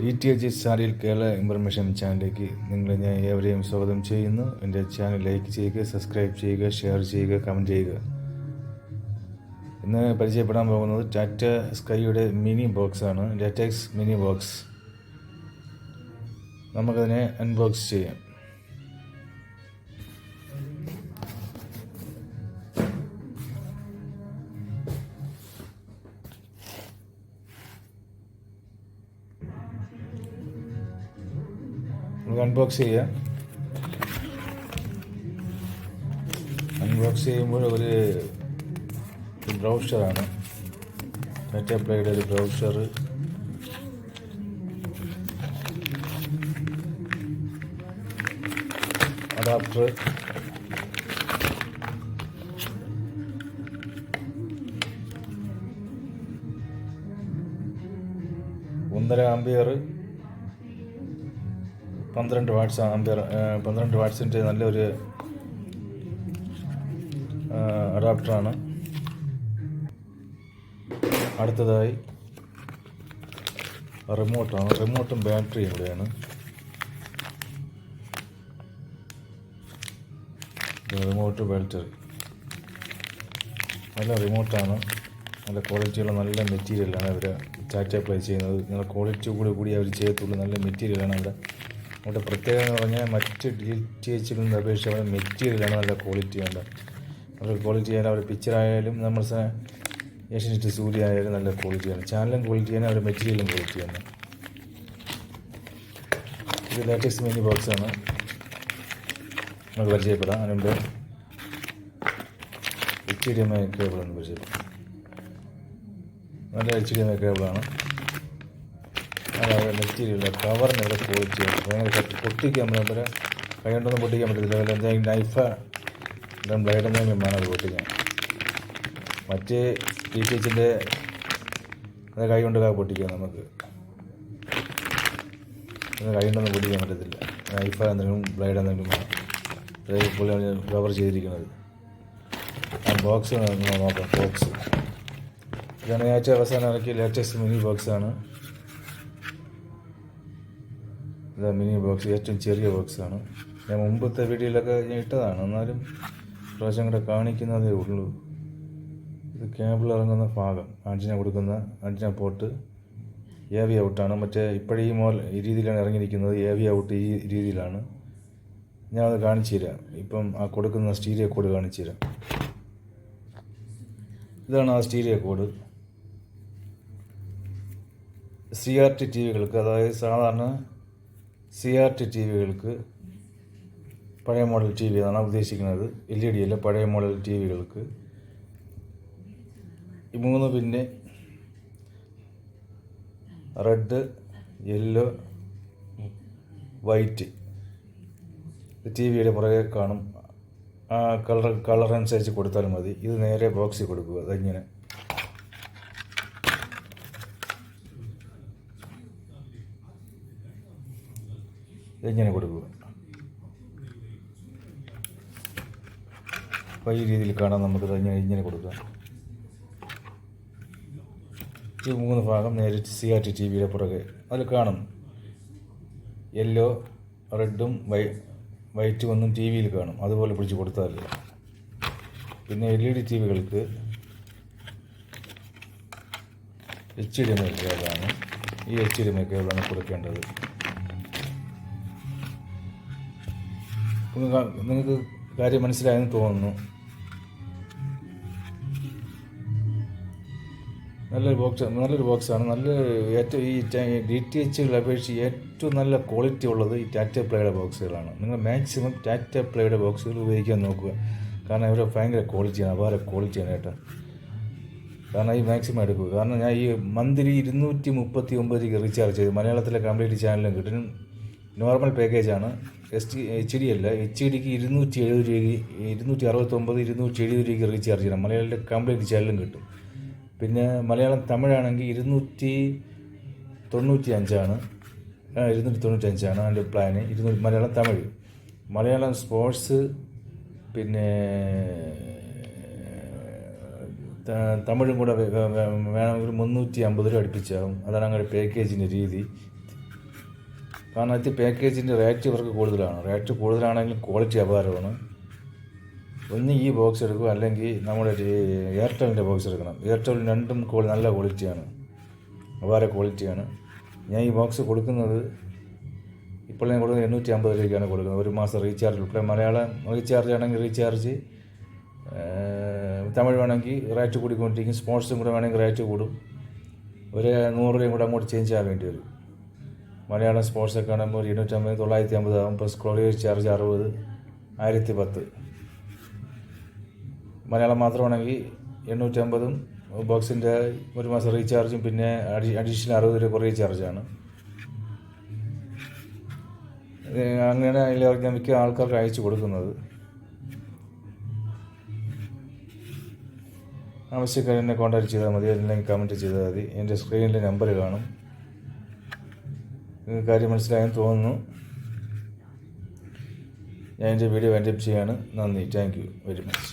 D T H സാരിയിൽ Kerala information ചാനലിലേക്ക് നിങ്ങളെ ഞാൻ ഏവരെയും സ്വാഗതം ചെയ്യുന്നു. എന്റെ ചാനൽ ലൈക്ക് ചെയ്യുക സബ്സ്ക്രൈബ് ചെയ്യുക ഷെയർ ചെയ്യുക കമന്റ് ചെയ്യുക. ഇന്ന് പരിചയപ്പെടാൻ പോകുന്നത് ടാറ്റ സ്കൈയുടെ മിനി ബോക്സ് ആണ് ടാറ്റക്സ് മിനി ബോക്സ്. നമുക്കതിനെ അൺബോക്സ് ചെയ്യാം. നമുക്ക് അൺബോക്സ് ചെയ്യാം അൺബോക്സ് ചെയ്യുമ്പോൾ ഒരു ബ്രൗഷറാണ് ടാറ്റ പ്ലേയുടെ ഒരു ബ്രൗഷർ അഡാപ്റ്റർ ഒന്നര ആംബിയർ പന്ത്രണ്ട് വാട്ട്സ് ആംബിയർ പന്ത്രണ്ട് വാട്ട്സിന്റെ നല്ലൊരു അഡാപ്റ്ററാണ്. അടുത്തതായി റിമോട്ടാണ്. റിമോട്ടും ബാറ്ററിയും ഇവിടെയാണ് റിമോട്ട് ബാറ്ററി. നല്ല റിമോട്ടാണ്. നല്ല ക്വാളിറ്റിയുള്ള നല്ല മെറ്റീരിയലാണ് അവർ ടാറ്റ പ്ലേ ചെയ്യുന്നത്. നല്ല ക്വാളിറ്റി കൂടി കൂടി അവർ ചെയ്യത്തുള്ളൂ. നല്ല മെറ്റീരിയലാണ് അവിടെ അവിടെ പ്രത്യേകത എന്ന് പറഞ്ഞാൽ മറ്റ് ഡി ടി എച്ചിൽ അപേക്ഷിച്ച് അവിടെ മെറ്റീരിയലാണ് നല്ല ക്വാളിറ്റി ഉണ്ട് അവരുടെ ക്വാളിറ്റി ആയാലും അവരുടെ പിക്ചർ ആയാലും നമ്മൾ ഏഷ്യനെറ്റ് സൂര്യ ആയാലും നല്ല ക്വാളിറ്റിയാണ് ചാനലും ക്വാളിറ്റിയാണ് അവരുടെ മെറ്റീരിയലും ക്വാളിറ്റിയാണ് ഇത് ലേറ്റസ്റ്റ് മിനി ബോക്സാണ് നമുക്ക് പരിചയപ്പെടാം. അതിനുണ്ട് എച്ച് ഡി എം ഐ കേബിളാണ് പരിചയപ്പെടാം. നല്ല എച്ച് ഡി എം ഐ കേബിളാണ് അതായത് മെറ്റീരിയൽ കവറിന്റെ ഇവിടെ ക്വാളിറ്റി ഭയങ്കര പൊട്ടിക്കാൻ പറ്റുന്ന കൈകൊണ്ടൊന്നും പൊട്ടിക്കാൻ പറ്റില്ല അതുപോലെ എന്തെങ്കിലും നൈഫ് എന്തെങ്കിലും ബ്ലേഡ് എന്തെങ്കിലും വേണം അത് പൊട്ടിക്കാൻ മറ്റ് ടി ടി എച്ചിന്റെ അത് കൈ കൊണ്ട് പൊട്ടിക്കാം നമുക്ക് കൈ കൊണ്ടൊന്നും പൊട്ടിക്കാൻ പറ്റത്തില്ല നൈഫ് എന്തെങ്കിലും ബ്ലേഡ് എന്തെങ്കിലും വേണം പുള്ളിയാണ് കവർ ചെയ്തിരിക്കുന്നത് ആ ബോക്സ് നോക്കാം ബോക്സ് ഇതാണ് ഏറ്റവും അവസാനം ഇറക്കിയ ലേറ്റസ്റ്റ് മിനി ബോക്സാണ് ഇതാ മിനി ബോക്സ് ഏറ്റവും ചെറിയ ബോക്സാണ് ഞാൻ മുമ്പത്തെ വീഡിയോയിലൊക്കെ ഞാൻ ഇട്ടതാണ്. എന്നാലും പ്രാവശ്യം കൂടെ കാണിക്കുന്നതേ ഉള്ളൂ. ഇത് കേബിൾ ഇറങ്ങുന്ന ഭാഗം ആന്റിന കൊടുക്കുന്ന ആന്റിന പോട്ട് എ വി ഔട്ടാണ് മറ്റേ ഇപ്പോഴീ മോൽ ഈ രീതിയിലാണ് ഇറങ്ങിയിരിക്കുന്നത്. എ വി ഔട്ട് ഈ രീതിയിലാണ്. ഞാൻ അത് കാണിച്ചു തരാം. ഇപ്പം ആ കൊടുക്കുന്ന സ്റ്റീരിയോ കോഡ് കാണിച്ചു തരാം. ഇതാണ് ആ stereo cord. C R T T വികൾക്ക് അതായത് സാധാരണ സി ആർ ടി ടി വികൾക്ക് പഴയ മോഡൽ ടി വി എന്നാണ് ഉദ്ദേശിക്കുന്നത്. എൽ ഇ ഡി അല്ല പഴയ മോഡൽ ടി വികൾക്ക് മൂന്ന് പിന്നെ റെഡ് യെല്ലോ വൈറ്റ് ടി വിയുടെ പുറകെ കാണും. കളർ കളർ അനുസരിച്ച് കൊടുത്താൽ മതി. ഇത് നേരെ ബോക്സിൽ കൊടുക്കുക. അതിങ്ങനെ. ഇങ്ങനെ കൊടുക്കുക? അപ്പോൾ ഈ രീതിയിൽ കാണാൻ നമുക്ക് ഇങ്ങനെ ഇങ്ങനെ കൊടുക്കാം ഈ മൂന്ന് ഭാഗം നേരിട്ട് സി ആർ ടി ടി വിയുടെ പുറകെ. അതിൽ കാണും. യെല്ലോ റെഡും വൈ വൈറ്റും ഒന്നും ടി വിയിൽ കാണും. അതുപോലെ പിടിച്ച് കൊടുത്താൽ പിന്നെ എൽ ഇ ഡി ടി വികൾക്ക് എച്ച് ഡി എം ഈ എച്ച് ഡി എം കേബിളാണ് കൊടുക്കേണ്ടത്. നിങ്ങൾക്ക് കാര്യം മനസ്സിലായെന്ന് തോന്നുന്നു. നല്ലൊരു ബോക്സ് നല്ലൊരു ബോക്സാണ് നല്ല ഏറ്റവും ഈ ഡി ടി എച്ചുകളെ അപേക്ഷിച്ച് ഏറ്റവും നല്ല ക്വാളിറ്റി ഉള്ളത് ഈ ടാറ്റ പ്ലേയുടെ ബോക്സുകളാണ് നിങ്ങൾ മാക്സിമം ടാറ്റ പ്ലേയുടെ ബോക്സുകൾ ഉപയോഗിക്കാൻ നോക്കുക. കാരണം ഇവരെ ഭയങ്കര ക്വാളിറ്റിയാണ് അപാര ക്വാളിറ്റിയാണ് കേട്ടോ കാരണം ഈ മാക്സിമം എടുക്കുക. കാരണം ഞാൻ ഈ മന്ത്ലി ഇരുന്നൂറ്റി മുപ്പത്തി ഒമ്പതിലേക്ക് റീചാർജ് ചെയ്ത്. മലയാളത്തിലെ കംപ്ലീറ്റ് ചാനലും കിട്ടും. നോർമൽ പാക്കേജാണ് എസ് ടി എച്ച് ഡി അല്ല എച്ച് ഡിക്ക് ഇരുന്നൂറ്റി എഴുപത് രൂപയ്ക്ക് ഇരുന്നൂറ്റി അറുപത്തൊമ്പത് ഇരുന്നൂറ്റി എഴുപത് രൂപയ്ക്ക് റീചാർജ് ചെയ്യണം. മലയാളത്തിലെ കംപ്ലീറ്റ് ചാനലും കിട്ടും. പിന്നെ മലയാളം തമിഴാണെങ്കിൽ ഇരുന്നൂറ്റി തൊണ്ണൂറ്റി അഞ്ചാണ് ഇരുന്നൂറ്റി തൊണ്ണൂറ്റി അഞ്ചാണ് അതിന്റെ പ്ലാന് ഇരുന്നൂറ്റി മലയാളം തമിഴ്. മലയാളം സ്പോർട്സ് പിന്നെ തമിഴും കൂടെ വേണമെങ്കിൽ മുന്നൂറ്റി അമ്പത് രൂപ അടുപ്പിച്ചാകും അതാണ് അങ്ങനെ പാക്കേജിന്റെ രീതി. കാരണം ഇത് പാക്കേജിന്റെ റേറ്റ് ഇവർക്ക് കൂടുതലാണ്. റേറ്റ് കൂടുതലാണെങ്കിലും ക്വാളിറ്റി അപാരമാണ്. ഒന്ന് ഈ ബോക്സ് എടുക്കുക അല്ലെങ്കിൽ നമ്മുടെ എയർടെലിന്റെ ബോക്സ് എടുക്കണം. എയർടെൽ രണ്ടും നല്ല ക്വാളിറ്റിയാണ് അപാര ക്വാളിറ്റിയാണ് ഞാൻ ഈ ബോക്സ് കൊടുക്കുന്നത് ഇപ്പോൾ ഞാൻ കൊടുക്കുന്നത് എണ്ണൂറ്റി അമ്പത് രൂപയ്ക്കാണ് കൊടുക്കുന്നത്. ഒരു മാസം റീചാർജ് ഉൾപ്പെടെ മലയാളം റീചാർജ് ആണെങ്കിൽ റീചാർജ് തമിഴ് വേണമെങ്കിൽ റേറ്റ് കൂടിക്കൊണ്ടിരിക്കും. സ്പോർട്സും കൂടെ വേണമെങ്കിൽ റേറ്റ് കൂടും. ഒരു നൂറ് രൂപയും കൂടെ അങ്ങോട്ട് ചേഞ്ച് ചെയ്യാൻ വേണ്ടി വരും. മലയാളം സ്പോർട്സ് അക്കാഡമി ഇരുന്നൂറ്റമ്പത് തൊള്ളായിരത്തി അമ്പത് പ്ലസ് കോളേജ് ചാർജ് അറുപത് ആയിരത്തി പത്ത് മലയാളം മാത്രമാണെങ്കിൽ എണ്ണൂറ്റമ്പതും ബോക്സിന്റെ ഒരു മാസം റീചാർജും പിന്നെ അഡീ അഡീഷണൽ അറുപത് രൂപ റീചാർജാണ് ചാർജാണ് അങ്ങനെ അതിലേക്ക് ഞാൻ മിക്ക ആൾക്കാർക്ക് അയച്ചു കൊടുക്കുന്നത്. ആവശ്യക്കാരെന്നെ കോൺടാക്ട് ചെയ്താൽ മതി. അല്ലെങ്കിൽ കമന്റ് ചെയ്താൽ മതി. എന്റെ സ്ക്രീനിൽ നമ്പർ കാണും. കാര്യം മനസ്സിലായെന്ന് തോന്നുന്നു. ഞാൻ എന്റെ വീഡിയോ വൈൻഡപ്പ് ചെയ്യാണ്. നന്ദി. Thank you very much